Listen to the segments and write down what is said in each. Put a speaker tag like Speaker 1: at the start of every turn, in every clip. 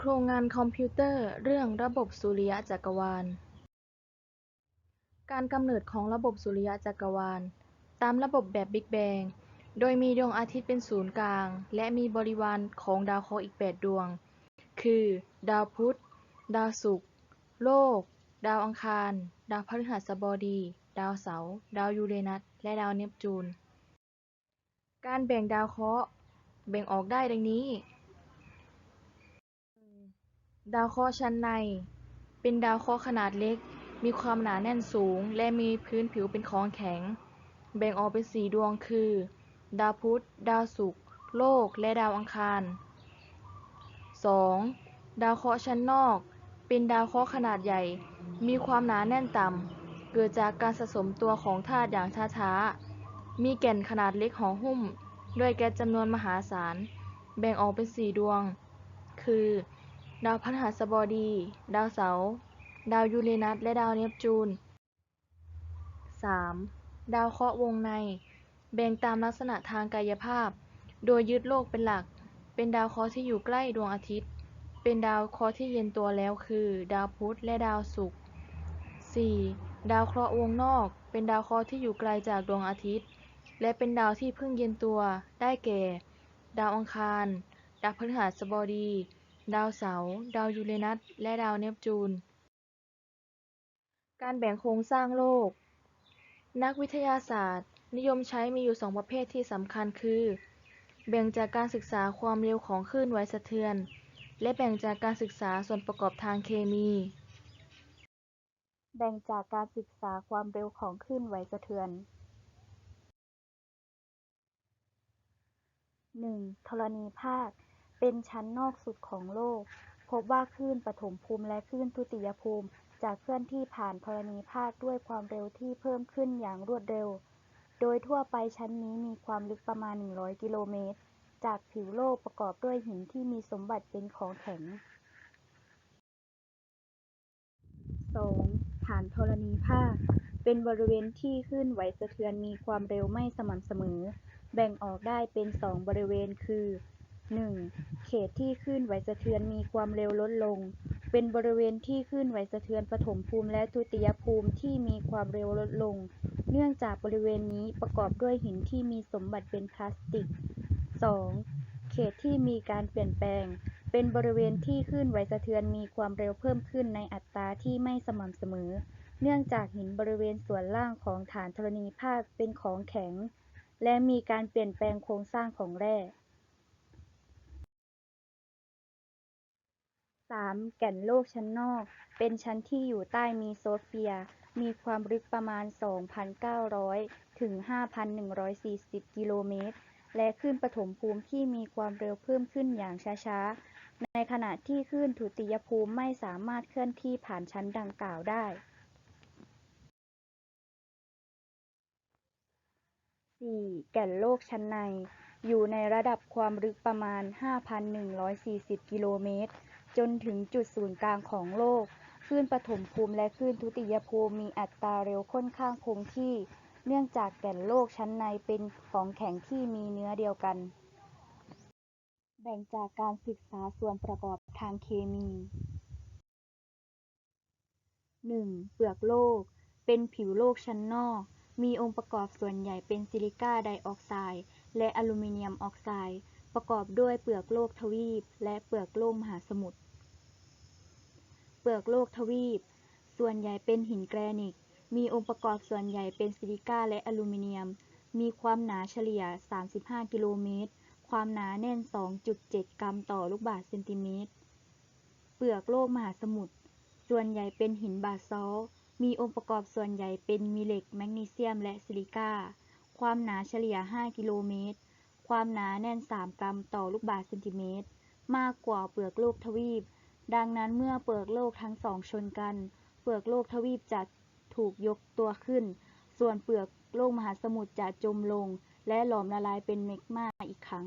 Speaker 1: โครงงานคอมพิวเตอร์เรื่องระบบสุริยะจักรวาล การกำเนิดของระบบสุริยะจักรวาล ตามระบบแบบบิ๊กแบง โดยมีดวงอาทิตย์เป็นศูนย์กลาง และมีบริวารของดาวเคราะห์อีก 8 ดวง คือ ดาวพุธ ดาวศุกร์ โลก ดาวอังคาร ดาวพฤหัสบดี ดาวเสาร์ ดาวยูเรนัส และดาวเนปจูน การแบ่งดาวเคราะห์ แบ่งออกได้ดังนี้ ดาวเคราะห์ชั้นใน เป็นดาวเคราะห์ขนาดเล็ก มีความหนาแน่นสูง และมีพื้นผิวเป็นของแข็ง แบ่งออกเป็นสี่ดวงคือ ดาวพุธ ดาวศุกร์ โลก และดาวอังคาร 2. ดาวเคราะห์ชั้นนอก เป็นดาวเคราะห์ขนาดใหญ่ มีความหนาแน่นต่ำ เกิดจากการสะสมตัวของธาตุอย่างช้าๆ มีแก่นขนาดเล็กห่อหุ้ม ด้วยแก๊สจำนวนมหาศาล แบ่งออกเป็นสี่ดวง คือ ดาวพฤหัสบดี ดาวเสาร์ ดาวยูเรนัส และดาวเนปจูน 3. ดาวเคราะห์วงใน แบ่งตามลักษณะทางกายภาพ โดยยึดโลกเป็นหลัก เป็นดาวเคราะห์ที่อยู่ใกล้ดวงอาทิตย์ เป็นดาวเคราะห์ที่เย็นตัวแล้วคือ ดาวพุธและดาวศุกร์ 4. ดาวเคราะห์วงนอก เป็นดาวเคราะห์ที่อยู่ไกลจากดวงอาทิตย์ และเป็นดาวที่เพิ่งเย็นตัว ได้แก่ ดาวอังคาร ดาวพฤหัสบดี ดาวเสาร์ ดาวยูเรนัส และดาวเนปจูน การแบ่งโครงสร้างโลก นักวิทยาศาสตร์ นิยมใช้มีอยู่สองประเภทที่สำคัญคือ แบ่งจากการศึกษาความเร็วของคลื่นไหวสะเทือน และแบ่งจากการศึกษาส่วนประกอบทางเคมี
Speaker 2: แบ่งจากการศึกษาความเร็วของคลื่นไหวสะเทือน 1. ธรณีภาค เป็นชั้นนอกสุดของโลก พบว่าคลื่นปฐมภูมิและคลื่นทุติยภูมิ จะเคลื่อนที่ผ่านธรณีภาคด้วยความเร็วที่เพิ่มขึ้นอย่างรวดเร็ว โดยทั่วไปชั้นนี้มีความลึกประมาณ 100 กิโลเมตร จากผิวโลกประกอบด้วยหินที่มีสมบัติเป็นของแข็ง 2. ฐานธรณีภาค เป็นบริเวณที่คลื่นไหวสะเทือนมีความเร็วไม่สม่ำเสมอ แบ่งออกได้เป็นสองบริเวณคือ 1. เขตที่คลื่นไหวสะเทือนมีความเร็วลดลง เป็นบริเวณที่คลื่นไหวสะเทือนปฐมภูมิและทุติยภูมิที่มีความเร็วลดลง เนื่องจากบริเวณนี้ประกอบด้วยหินที่มีสมบัติเป็นพลาสติก 2. เขตที่มีการเปลี่ยนแปลง เป็นบริเวณที่คลื่นไหวสะเทือนมีความเร็วเพิ่มขึ้นในอัตราที่ไม่สม่ำเสมอ เนื่องจากหินบริเวณส่วนล่างของฐานธรณีภาคเป็นของแข็ง และมีการเปลี่ยนแปลงโครงสร้างของแร่ 3. แก่นโลกชั้นนอก เป็นชั้นที่อยู่ใต้มีโซเฟีย มีความลึกประมาณ 2,900 ถึง 5,140 กิโลเมตร และคลื่นปฐมภูมิที่มีความเร็วเพิ่มขึ้นอย่างช้าๆ ในขณะที่คลื่นทุติยภูมิไม่สามารถเคลื่อนที่ผ่านชั้นดังกล่าวได้ 4. แก่นโลกชั้นใน อยู่ในระดับความลึกประมาณ 5,140 กิโลเมตร จนถึงจุดศูนย์กลางของโลกคลื่นปฐมภูมิและคลื่นทุติยภูมิมีอัตราเร็วค่อนข้างคงที่ เนื่องจากแก่นโลกชั้นในเป็นของแข็งที่มีเนื้อเดียวกัน แบ่งจากการศึกษาส่วนประกอบทางเคมี 1. เปลือกโลก เป็นผิวโลกชั้นนอก มีองค์ประกอบส่วนใหญ่เป็นซิลิกาไดออกไซด์และอลูมิเนียมออกไซด์ประกอบด้วยเปลือกโลกทวีป และเปลือกโลกมหาสมุทร เปลือกโลกทวีป ส่วนใหญ่เป็นหินแกรนิต มีองค์ประกอบส่วนใหญ่เป็นซิลิก้าและอลูมิเนียม มีความหนาเฉลี่ย 35 กิโลเมตร ความหนาแน่น 2.7 กรัมต่อลูกบาศก์เซนติเมตร เปลือกโลกมหาสมุทร ส่วนใหญ่เป็นหินบาซอลมีองค์ประกอบส่วนใหญ่เป็นมีเหล็ก แมกนีเซียม และซิลิก้า ความหนาเฉลี่ย 5 กิโลเมตร ความหนาแน่น 3 กรัมต่อลูกบาศก์เซนติเมตร มากกว่าเปลือกโลกทวีป ดังนั้นเมื่อเปลือกโลกทั้งสองชนกัน เปลือกโลกทวีปจะถูกยกตัวขึ้น ส่วนเปลือกโลกมหาสมุทรจะจมลง และหลอมละลายเป็นเมกมาอีกครั้ง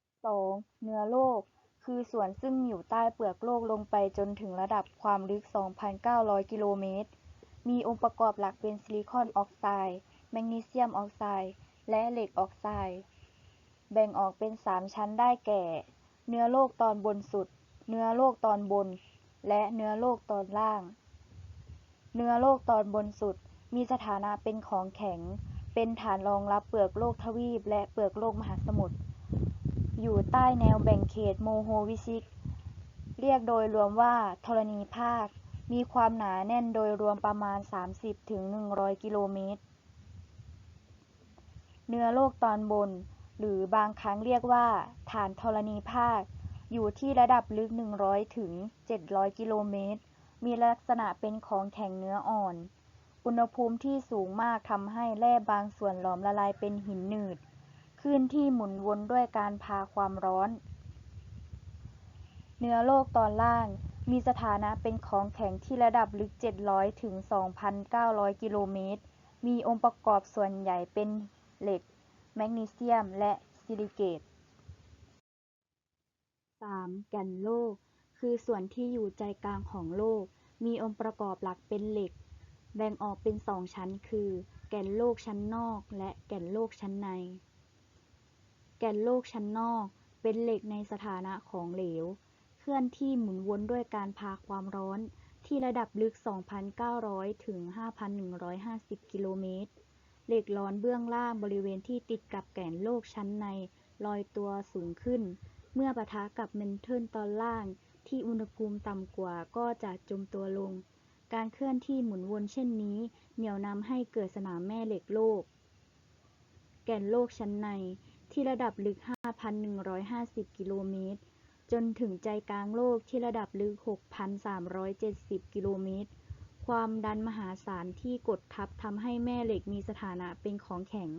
Speaker 2: 2. เนื้อโลก คือส่วนซึ่งอยู่ใต้เปลือกโลกลงไปจนถึงระดับความลึก 2,900 กิโลเมตร มีองค์ประกอบหลักเป็นซิลิคอนออกไซด์ แมกนีเซียมออกไซด์ และเหล็กออกไซด์ แบ่งออกเป็น 3 ชั้นได้แก่ เนื้อโลกตอนบนสุด เนื้อโลกตอนบน และเนื้อโลกตอนล่าง เนื้อโลกตอนบนสุด มีสถานะเป็นของแข็ง เป็นฐานรองรับเปลือกโลกทวีป และเปลือกโลกมหาสมุทร อยู่ใต้แนวแบ่งเขตโมโฮวิซิก เรียกโดยรวมว่าธรณีภาค มีความหนาแน่นโดยรวมประมาณ 30-100 กิโลเมตร เนื้อโลกตอนบน หรือบางครั้งเรียกว่า ฐานธรณีภาค อยู่ที่ระดับลึก 100 ถึง 700 กิโลเมตร มีลักษณะเป็นของแข็งเนื้ออ่อน อุณหภูมิที่สูงมากทำให้แร่บางส่วนหลอมละลายเป็นหินหนืดคลื่นที่หมุนวนด้วยการพาความร้อน เนื้อโลกตอนล่างมีสถานะเป็นของแข็งที่ระดับลึก 700 ถึง 2,900 กิโลเมตร มีองค์ประกอบส่วนใหญ่เป็นเหล็ก แมกนีเซียม และซิลิเกต 3. แก่นโลก คือส่วนที่อยู่ใจกลางของโลก มีองค์ประกอบหลักเป็นเหล็ก แบ่งออกเป็นสองชั้น คือ แก่นโลกชั้นนอก และแก่นโลกชั้นใน แก่นโลกชั้นนอก เป็นเหล็กในสถานะของเหลว เคลื่อนที่หมุนวนด้วยการพาความร้อนที่ระดับลึก 2,900 ถึง 5,150 กิโลเมตร เหล็กร้อนเบื้องล่างบริเวณที่ติดกับแก่นโลกชั้นในลอยตัวสูงขึ้น เมื่อปะทะกับเมนเทิลตอนล่าง ที่อุณหภูมิต่ำกว่าก็จะจมตัวลง การเคลื่อนที่หมุนวนเช่นนี้ เหนี่ยวนำให้เกิดสนามแม่เหล็กโลก แก่นโลกชั้นในที่ระดับลึก 5,150 กิโลเมตร จนถึงใจกลางโลกที่ระดับลึก 6,370 กิโลเมตร ความดันมหาศาลที่กดทับทำให้แม่เหล็กมีสถานะเป็นของแข็ง